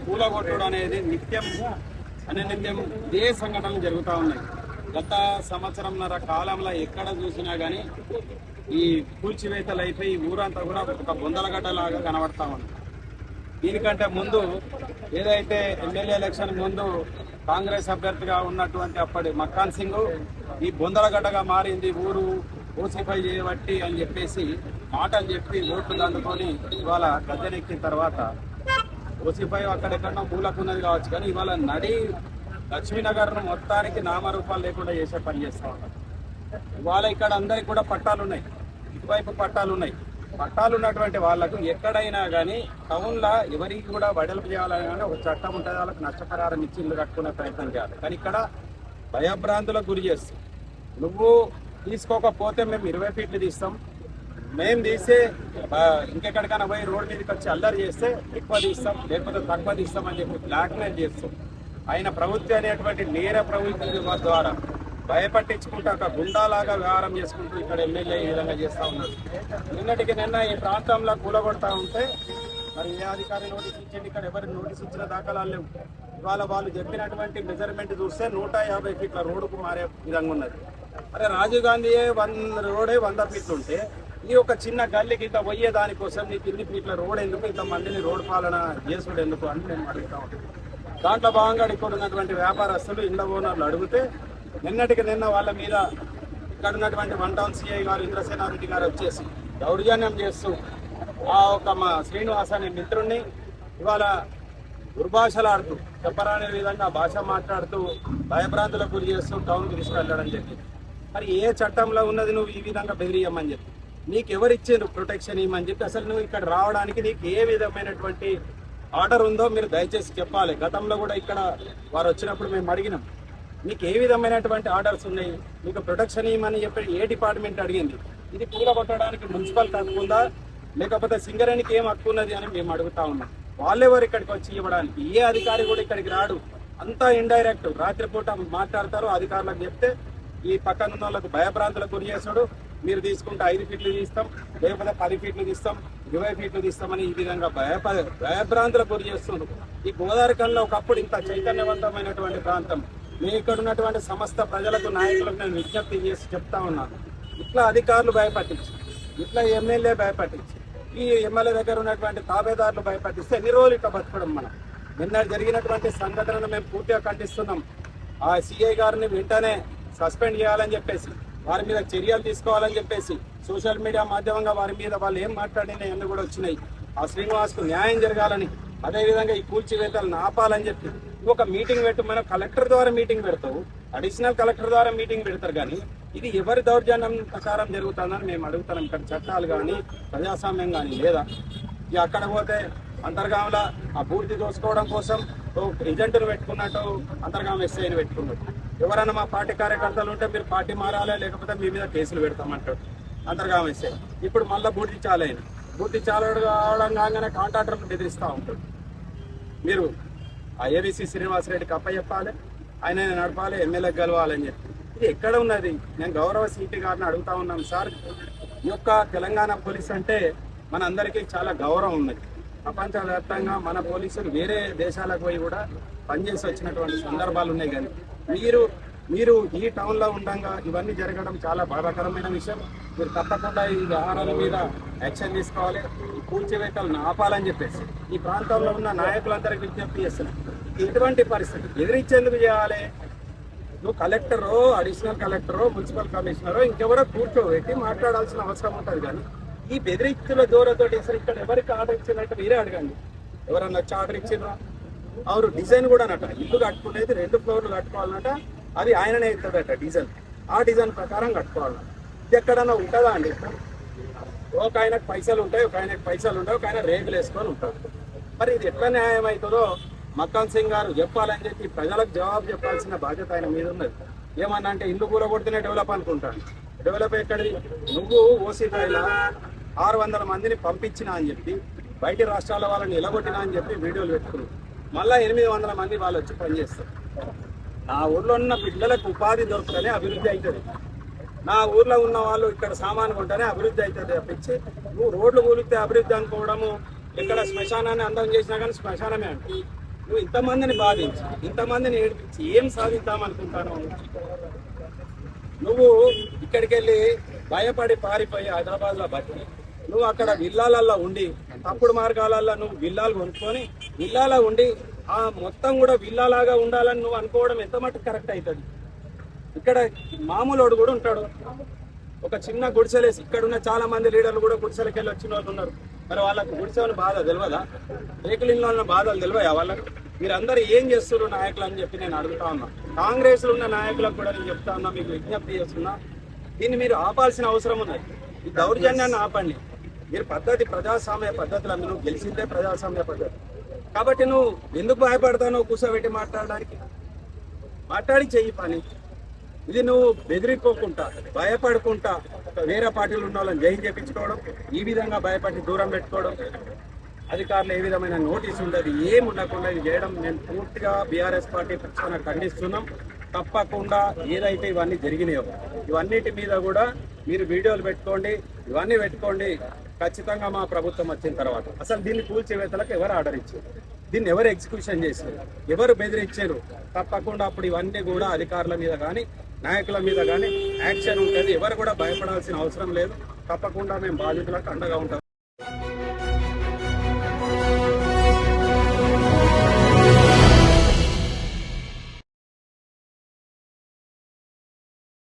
పూల కొట్టుడు అనేది నిత్యం అనే నిత్యం ఇదే సంఘటనలు జరుగుతూ ఉన్నాయి. గత సంవత్సరంన్నర కాలంలో ఎక్కడ చూసినా కానీ ఈ కూల్చివేతలు అయిపోయి ఊరంతా కూడా ఒక బొందలగడ్డ లాగా కనబడతా ఉంది. దీనికంటే ముందు ఏదైతే ఎమ్మెల్యే ఎలక్షన్ ముందు కాంగ్రెస్ అభ్యర్థిగా ఉన్నటువంటి అప్పటి మక్కాన్ సింగ్ ఈ బొందలగడ్డగా మారింది ఊరు ఓసిఫై చేయబట్టి అని చెప్పేసి మాటలు చెప్పి ఓట్లు దండుకొని ఇవాళ గద్దెనెక్కిన తర్వాత ఓసిఫై అక్కడెక్కడో మూలకున్నది కావచ్చు కానీ ఇవాళ నడి లక్ష్మీనగర్ మొత్తానికి నామరూపాలు లేకుండా చేసే పని చేస్తా ఉన్నారు. ఇవాళ ఇక్కడ అందరికి కూడా పట్టాలు ఉన్నాయి. ఇటువైపు పట్టాలు ఉన్నాయి. పట్టాలు ఉన్నటువంటి వాళ్ళకు ఎక్కడైనా కానీ టౌన్లో ఎవరికి కూడా వెడల్పు చేయాలని కానీ ఒక చట్టం ఉంటుంది వాళ్ళకి నష్టపరిహారం ఇచ్చి ఇల్లు కట్టుకునే ప్రయత్నం చేయాలి. కానీ ఇక్కడ భయభ్రాంతులకు గురి చేస్తుంది నువ్వు తీసుకోకపోతే మేము ఇరవై ఫీట్లు తీస్తాం. మేము తీసే ఇంకెక్కడికైనా పోయి రోడ్ మీదకి వచ్చి అల్లరి చేస్తే ఎక్కువ తీస్తాం లేకపోతే తక్కువ తీస్తాం అని చెప్పి బ్లాక్మెయిల్ చేస్తాం. ఆయన ప్రభుత్వం అనేటువంటి నేర ప్రభుత్వం ద్వారా భయపట్టించుకుంటూ ఒక గుండాలాగా వ్యవహారం చేసుకుంటూ ఇక్కడ ఎమ్మెల్యే ఈ విధంగా చేస్తూ ఉన్నారు. నిన్నటికి నిన్న ఈ ప్రాంతంలో కూలగొడతా ఉంటే మరి ఏ అధికారి నోటీస్ ఇచ్చింది? ఇక్కడ ఎవరికి నోటీస్ ఇచ్చిన దాఖలాలు లేవు. ఇవాళ వాళ్ళు చెప్పినటువంటి మెజర్మెంట్ చూస్తే నూట యాభై ఫీట్ల రోడ్డుకు మారే విధంగా ఉన్నది. అరే రాజీవ్ గాంధీ వంద రోడే వంద ఫీట్లు ఉంటే ఈ ఒక చిన్న గల్లీకి ఇంత పోయే దానికోసం నీకు ఇన్ని ఫీట్ల రోడ్ ఎందుకు? ఇంత మందిని రోడ్ పాలన చేసుడు ఎందుకు అని నేను అడుగుతా ఉంటాను దాంట్లో భాగంగా ఇక్కడ ఉన్నటువంటి వ్యాపారస్తులు ఇండ్ల ఓనర్లు అడిగితే నిన్నటికి నిన్న వాళ్ళ మీద ఇక్కడ ఉన్నటువంటి వన్ టౌన్ సిఐ గారు ఇంద్రసేనారెడ్డి గారు వచ్చేసి దౌర్జన్యం చేస్తూ ఆ ఒక మా శ్రీనివాస్ అనే మిత్రుణ్ణి ఇవాళ దుర్భాషలాడుతూ చెప్పరాని విధంగా భాష మాట్లాడుతూ భయభ్రాంతులకు గురి చేస్తూ టౌన్కి తీసుకెళ్ళడం జరిగింది. మరి ఏ చట్టంలో ఉన్నది నువ్వు ఈ విధంగా బెదిరియమని చెప్పి? నీకు ఎవరు ఇచ్చారు ప్రొటెక్షన్ ఇవ్వమని చెప్పి? అసలు నువ్వు ఇక్కడ రావడానికి నీకు ఏ విధమైనటువంటి ఆర్డర్ ఉందో మీరు దయచేసి చెప్పాలి. గతంలో కూడా ఇక్కడ వారు వచ్చినప్పుడు మేము అడిగినాం. మీకు ఏ విధమైనటువంటి ఆర్డర్స్ ఉన్నాయి? మీకు ప్రొటెక్షన్ ఇవ్వమని చెప్పి ఏ డిపార్ట్మెంట్ అడిగింది? ఇది పూల కొట్టడానికి మున్సిపల్ హక్కు ఉందా? లేకపోతే సింగరేణికి ఏం హక్కు ఉన్నది అని మేము అడుగుతా ఉన్నాం. వాళ్ళెవరు ఇక్కడికి వచ్చి ఇవ్వడానికి? ఏ అధికారి కూడా ఇక్కడికి రాడు. అంతా ఇండైరెక్ట్ రాత్రిపూట మాట్లాడతారు అధికారులకు చెప్తే ఈ పక్కన ఉన్న వాళ్ళకు భయభ్రాంతులకు గురి చేస్తాడు మీరు తీసుకుంటే ఐదు ఫీట్లు తీస్తాం లేకపోతే పది ఫీట్లు తీస్తాం ఇరవై ఫీట్లు తీస్తామని ఈ విధంగా భయ భయభ్రాంతులకు గురి చేస్తుంది ఈ గోదావరి ఒకప్పుడు ఇంత చైతన్యవంతమైనటువంటి ప్రాంతం. మీ ఇక్కడ ఉన్నటువంటి సమస్త ప్రజలకు నాయకులకు నేను విజ్ఞప్తి చేసి చెప్తా ఉన్నాను ఇట్లా అధికారులు భయపట్టించి ఇట్లా ఎమ్మెల్యే భయపట్టించి ఈ ఎమ్మెల్యే దగ్గర ఉన్నటువంటి తాబేదారులు భయపట్టిస్తే ఎన్ని రోజులు ఇట్లా బతకడం మనం? నిన్న జరిగినటువంటి సంఘటనను మేము పూర్తిగా ఖండిస్తున్నాం. ఆ సిఐ గారిని వెంటనే సస్పెండ్ చేయాలని చెప్పేసి వారి మీద చర్యలు తీసుకోవాలని చెప్పేసి సోషల్ మీడియా మాధ్యమంగా వారి మీద వాళ్ళు ఏం మాట్లాడినా అన్నీ కూడా వచ్చినాయి. ఆ శ్రీనివాస్కు న్యాయం జరగాలని అదేవిధంగా ఈ కూల్చివేతలను ఆపాలని చెప్పి ఒక మీటింగ్ పెట్టు మనం కలెక్టర్ ద్వారా మీటింగ్ పెడతావు అడిషనల్ కలెక్టర్ ద్వారా మీటింగ్ పెడతారు కానీ ఇది ఎవరి దౌర్జన్యం ప్రకారం జరుగుతుందని మేము అడుగుతున్నాం. ఇక్కడ చట్టాలు కానీ ప్రజాస్వామ్యం కానీ లేదా? ఇక అక్కడ పోతే అంతర్గాముల ఆ పూర్తి దోసుకోవడం కోసం ఓ ఏజెంట్ను పెట్టుకున్నట్టు అంతర్గాం ఎస్ఐని పెట్టుకున్నట్టు. ఎవరైనా మా పార్టీ కార్యకర్తలు ఉంటే మీరు పార్టీ మారాలి? లేకపోతే మీ మీద కేసులు పెడతామంటాడు అంతర్గాం ఎస్ఐ ఇప్పుడు మళ్ళీ బూర్తి చాలైన. బూర్తి చాలడు కావడం కాగానే కాంట్రాక్టర్లు బెదిరిస్తూ ఉంటాడు మీరు ఆ ఏబీసీ శ్రీనివాసరెడ్డికి అప్పచెప్పాలి ఆయన నడపాలి ఎమ్మెల్యే గెలవాలని చెప్పి. ఇది ఎక్కడ ఉన్నది? నేను గౌరవ సిపి గారిని అడుగుతా ఉన్నాను సార్. ఈ యొక్క తెలంగాణ పోలీస్ అంటే మన అందరికీ చాలా గౌరవం ఉన్నది. ప్రపంచవ్యాప్తంగా మన పోలీసులు వేరే దేశాలకు పోయి కూడా పనిచేసి వచ్చినటువంటి సందర్భాలు ఉన్నాయి కానీ మీరు మీరు ఈ టౌన్లో ఉండగా ఇవన్నీ జరగడం చాలా బాధాకరమైన విషయం. మీరు తప్పకుండా ఈ వ్యవహారాల మీద యాక్షన్ తీసుకోవాలి. ఈ కూల్చివేతలను ఆపాలని చెప్పేసి ఈ ప్రాంతంలో ఉన్న నాయకులందరికీ విజ్ఞప్తి చేస్తున్నారు ఎటువంటి పరిస్థితి ఎదిరించేందుకు చేయాలి. నువ్వు కలెక్టరో అడిషనల్ కలెక్టరో మున్సిపల్ కమిషనరో ఇంకెవరో కూర్చోబెట్టి మాట్లాడాల్సిన అవసరం ఉంటుంది కానీ ఈ బెదిరించుల దూరతో అసలు ఇక్కడ ఎవరికి ఆర్డర్ ఇచ్చినట్టు మీరే అడగండి. ఎవరన్నా వచ్చి ఆర్డర్ ఇచ్చినా అవరు డిజైన్ కూడా అనట ఇల్లు కట్టుకునేది రెండు ఫ్లోర్లు కట్టుకోవాలన్నట అది ఆయననే ఇస్తాడట డిజైన్. ఆ డిజైన్ ప్రకారం కట్టుకోవాలి ఇది ఎక్కడన్నా ఉంటుందా అండి? ఒక ఆయనకు పైసలు ఉంటాయి ఒక ఆయనకు పైసలు ఉంటాయి ఒక ఆయన రేగులు వేసుకొని ఉంటారు. మరి ఇది ఎట్లా న్యాయం అవుతుందో మక్కన్ సింగ్ గారు చెప్పాలని చెప్పి ప్రజలకు జవాబు చెప్పాల్సిన బాధ్యత ఆయన మీద ఉన్నది. ఏమన్నా అంటే ఇల్లు కూర కొడితేనే డెవలప్ అనుకుంటాను డెవలప్ ఎక్కడిది? నువ్వు ఓసీపీలో ఆరు వందల మందిని పంపించినా అని చెప్పి బయట రాష్ట్రాల వాళ్ళని నిలగొట్టినా అని చెప్పి వీడియోలు పెట్టుకున్నావు. మళ్ళా ఎనిమిది వందల మంది వాళ్ళు వచ్చి పనిచేస్తారు నా ఊర్లో ఉన్న పిల్లలకు ఉపాధి దొరుకుతనే అభివృద్ధి అవుతుంది నా ఊర్లో ఉన్న వాళ్ళు ఇక్కడ సామాను కొంటేనే అభివృద్ధి అవుతుంది తప్పించి నువ్వు రోడ్లు కూలితే అభివృద్ధి అనుకోవడము ఇక్కడ శ్మశానాన్ని అందం చేసినా కానీ శ్మశానమే అంట. నువ్వు ఇంతమందిని బాధించి ఇంతమందిని ఏడిపించి ఏం సాధిద్దామనుకుంటాను నువ్వు? ఇక్కడికి వెళ్ళి భయపడి పారిపోయి హైదరాబాద్లో బట్టి నువ్వు అక్కడ విల్లాలల్లో ఉండి తప్పుడు మార్గాలలో నువ్వు విల్లాలు కొనుక్కొని విల్లాలా ఉండి ఆ మొత్తం కూడా విల్లాలాగా ఉండాలని నువ్వు అనుకోవడం ఎంత మటుకు కరెక్ట్ అవుతుంది? ఇక్కడ మామూలోడు కూడా ఉంటాడు. ఒక చిన్న గుడిసెలేసి ఇక్కడ ఉన్న చాలా మంది లీడర్లు కూడా గుడిసెలకి వెళ్ళి వచ్చిన వాళ్ళు ఉన్నారు. మరి వాళ్ళకు గుడిసెవని బాధ తెలియదా రేకులు ఉన్న బాధలు తెలియదా వాళ్ళకు? మీరందరూ ఏం చేస్తున్నారు నాయకులు అని చెప్పి నేను అడుగుతా ఉన్నా. కాంగ్రెస్లో ఉన్న నాయకులకు కూడా నేను చెప్తా ఉన్నా మీకు విజ్ఞప్తి చేస్తున్నా. దీన్ని మీరు ఆపాల్సిన అవసరం ఉన్నది. ఈ దౌర్జన్యాన్ని ఆపండి. మీరు పద్ధతి ప్రజాస్వామ్య పద్ధతులు అందరూ గెలిచిందే ప్రజాస్వామ్య పద్ధతి. కాబట్టి నువ్వు ఎందుకు భయపడతానో కూర్చోబెట్టి మాట్లాడడానికి? మాట్లాడి చెయ్యి పని. ఇది నువ్వు బెదిరిపోకుండా భయపడకుండా వేరే పార్టీలు ఉన్న వాళ్ళని జైలు చేపించుకోవడం ఈ విధంగా భయపడి దూరం పెట్టుకోవడం అధికారులు ఏ విధమైన నోటీస్ ఉండదు ఏం ఉండకుండా ఇది చేయడం నేను పూర్తిగా బీఆర్ఎస్ పార్టీ పక్షాన ఖండిస్తున్నాం. తప్పకుండా ఏదైతే ఇవన్నీ జరిగినాయో ఇవన్నిటి మీద కూడా మీరు వీడియోలు పెట్టుకోండి ఇవన్నీ పెట్టుకోండి. ఖచ్చితంగా మా ప్రభుత్వం వచ్చిన తర్వాత. అసలు దీన్ని కూల్చివేతలకు ఎవరు ఆర్డర్ ఇచ్చారు? దీన్ని ఎవరు ఎగ్జిక్యూషన్ చేశారు? ఎవరు బెదిరించారు? తప్పకుండా అప్పుడు ఇవన్నీ కూడా అధికారుల మీద కానీ నాయకుల మీద కానీ యాక్షన్ ఉంటుంది. ఎవరు కూడా భయపడాల్సిన అవసరం లేదు. తప్పకుండా మేము బాధితులకు అండగా ఉంటాం.